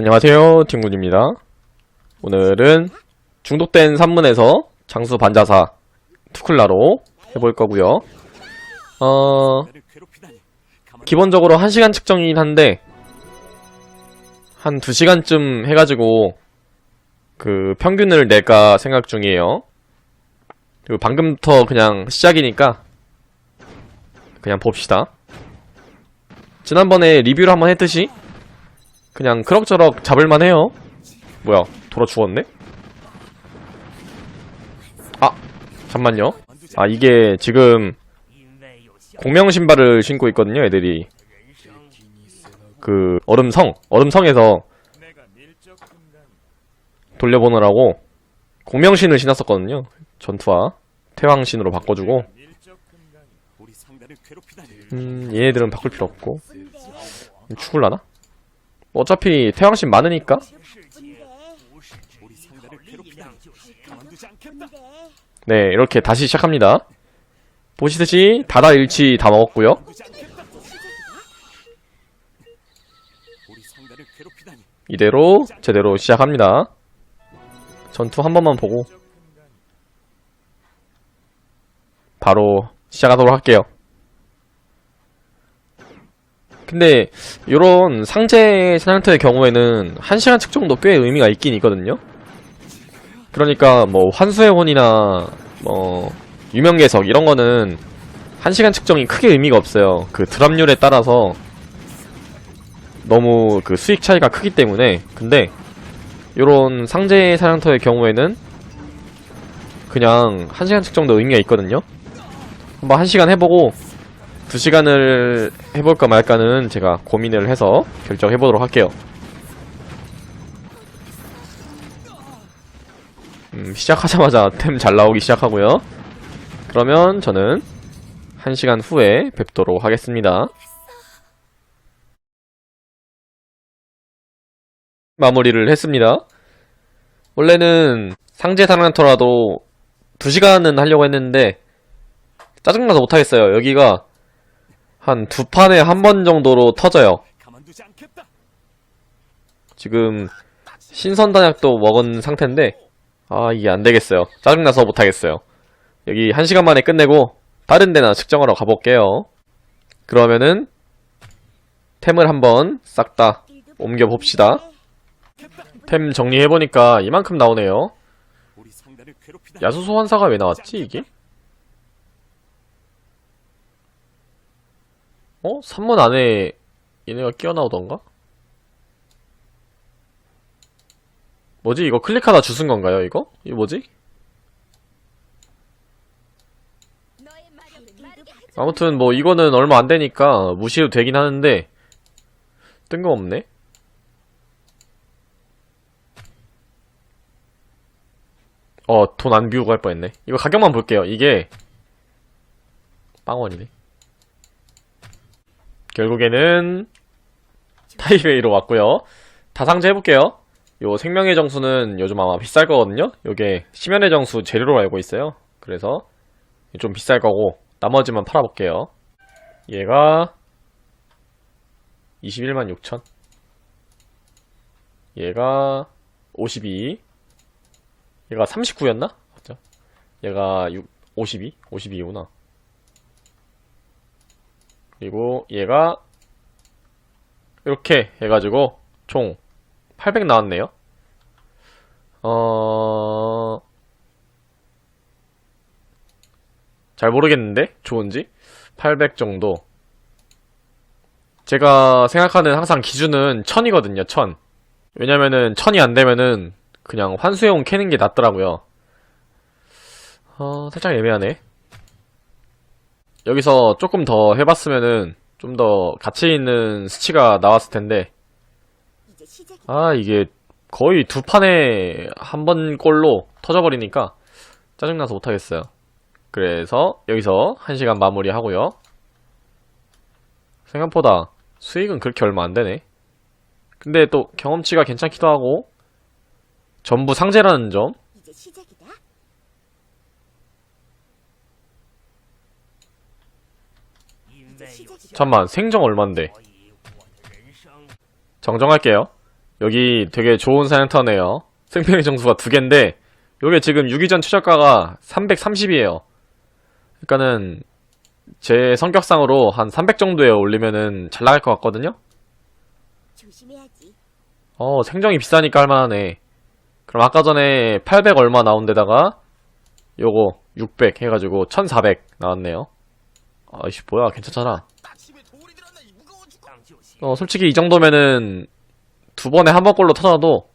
안녕하세요, 딩군입니다. 오늘은 중독된 산문에서 장수 반자사 투클라로 해볼 거고요. 어, 기본적으로 1시간 측정이긴 한데 한 2시간쯤 해가지고 그 평균을 낼까 생각 중이에요. 그리고 방금부터 그냥 시작이니까 그냥 봅시다. 지난번에 리뷰를 한번 했듯이 그냥 그럭저럭 잡을만 해요. 뭐야, 돌아 죽었네? 아, 잠만요. 아, 이게 지금 공명 신발을 신고 있거든요, 애들이. 그, 얼음성, 얼음성에서 돌려보느라고 공명신을 신었었거든요. 전투와 태왕신으로 바꿔주고. 음, 얘네들은 바꿀 필요 없고. 죽을라나? 어차피 태왕신 많으니까. 네, 이렇게 다시 시작합니다. 보시듯이 다다 일치 다 괴롭히다니. 이대로 제대로 시작합니다. 전투 한 번만 보고 바로 시작하도록 할게요. 근데 이런 상제 사냥터의 경우에는 1시간 측정도 꽤 의미가 있긴 있거든요. 그러니까 뭐 환수의 혼이나 뭐 유명계석 이런 거는 1시간 측정이 크게 의미가 없어요. 그 드랍률에 따라서 너무 그 수익 차이가 크기 때문에 근데 요런 상제 사냥터의 경우에는 그냥 1시간 측정도 의미가 있거든요 한번 1시간 해보고 2시간을 해볼까 말까는 제가 고민을 해서 결정해보도록 할게요 음, 시작하자마자 템 잘 나오기 시작하고요 그러면 저는 1시간 후에 뵙도록 하겠습니다 마무리를 했습니다. 원래는 상제 사랑터라도 2시간은 하려고 했는데 짜증나서 못하겠어요. 여기가 한 두 판에 한 번 정도로 터져요. 지금 신선 단약도 먹은 상태인데 아 이게 안 되겠어요. 짜증나서 못하겠어요. 여기 한 시간 만에 끝내고 다른 데나 측정하러 가볼게요. 그러면은 템을 한번 싹 다 옮겨 봅시다. 템 정리해보니까 이만큼 나오네요. 우리 상대를 괴롭히다니. 야수 소환사가 왜 나왔지 이게? 어? 3문 안에 얘네가 끼어나오던가? 뭐지 이거 클릭하다 주순 건가요 이거? 이거 뭐지? 아무튼 뭐 이거는 얼마 안 되니까 무시해도 되긴 하는데 뜬금없네 어, 돈 안 비우고 할 뻔했네. 이거 가격만 볼게요. 이게 빵원이네. 결국에는 타이베이로 왔고요. 다상제 해볼게요. 요 생명의 정수는 요즘 아마 비쌀 거거든요. 요게 심연의 정수 재료로 알고 있어요. 그래서 좀 비쌀 거고 나머지만 팔아볼게요. 얘가 21만 6천. 얘가 52. 얘가 39였나? 맞죠? 얘가 6, 52? 52구나. 그리고 얘가 이렇게 해가지고 총 800 나왔네요. 어... 잘 모르겠는데? 좋은지? 800 정도. 제가 생각하는 항상 기준은 1000이거든요, 1000. 왜냐면은 1000이 안 되면은 그냥 환수용 캐는 게 낫더라고요. 어, 살짝 애매하네. 여기서 조금 더 해봤으면은 좀 더 가치 있는 수치가 나왔을 텐데, 아, 이게 거의 두 판에 한번 꼴로 터져버리니까 짜증나서 못하겠어요. 그래서 여기서 한 시간 마무리 하고요. 생각보다 수익은 그렇게 얼마 안 되네. 근데 또 경험치가 괜찮기도 하고, 전부 상제라는 점. 이제 시작이다. 이제 시작이다. 잠만 생정 얼만데? 정정할게요. 여기 되게 좋은 사냥터네요. 생명의 정수가 두 개인데, 요게 지금 유기전 최저가가 330이에요. 그러니까는, 제 성격상으로 한 300 정도에 올리면은 잘 나갈 것 같거든요? 어, 생정이 비싸니까 할만하네. 그럼 아까 전에 800 얼마 나온 데다가, 요거 600 해가지고 1400 나왔네요. 아이씨, 뭐야, 괜찮잖아. 어, 솔직히 이 정도면은 두 번에 한 번꼴로 터져도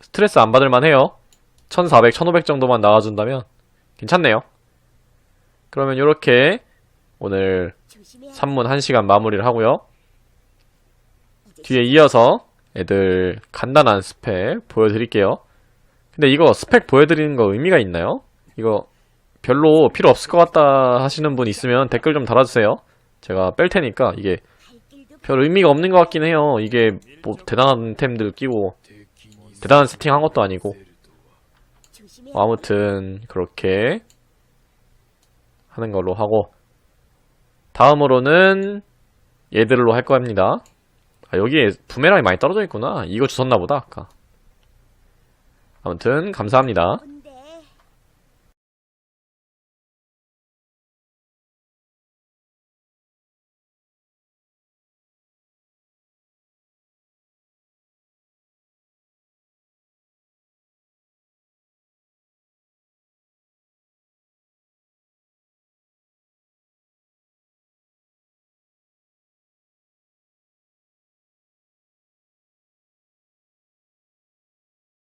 스트레스 안 받을만 해요. 1400, 1500 정도만 나와준다면 괜찮네요. 그러면 요렇게 오늘 조심해야지. 3문 1시간 마무리를 하고요. 뒤에 이어서 애들 간단한 스펙 보여드릴게요. 근데 이거 스펙 보여드리는 거 의미가 있나요? 이거 별로 필요 없을 것 같다 하시는 분 있으면 댓글 좀 달아주세요. 제가 뺄 테니까 이게 별 의미가 없는 것 같긴 해요. 이게 뭐 대단한 템들 끼고 대단한 세팅한 것도 아니고. 뭐 아무튼 그렇게 하는 걸로 하고 다음으로는 얘들로 할 겁니다. 아, 여기에 부메랑이 많이 떨어져 있구나. 이거 주웠나 보다 아까. 아무튼 감사합니다.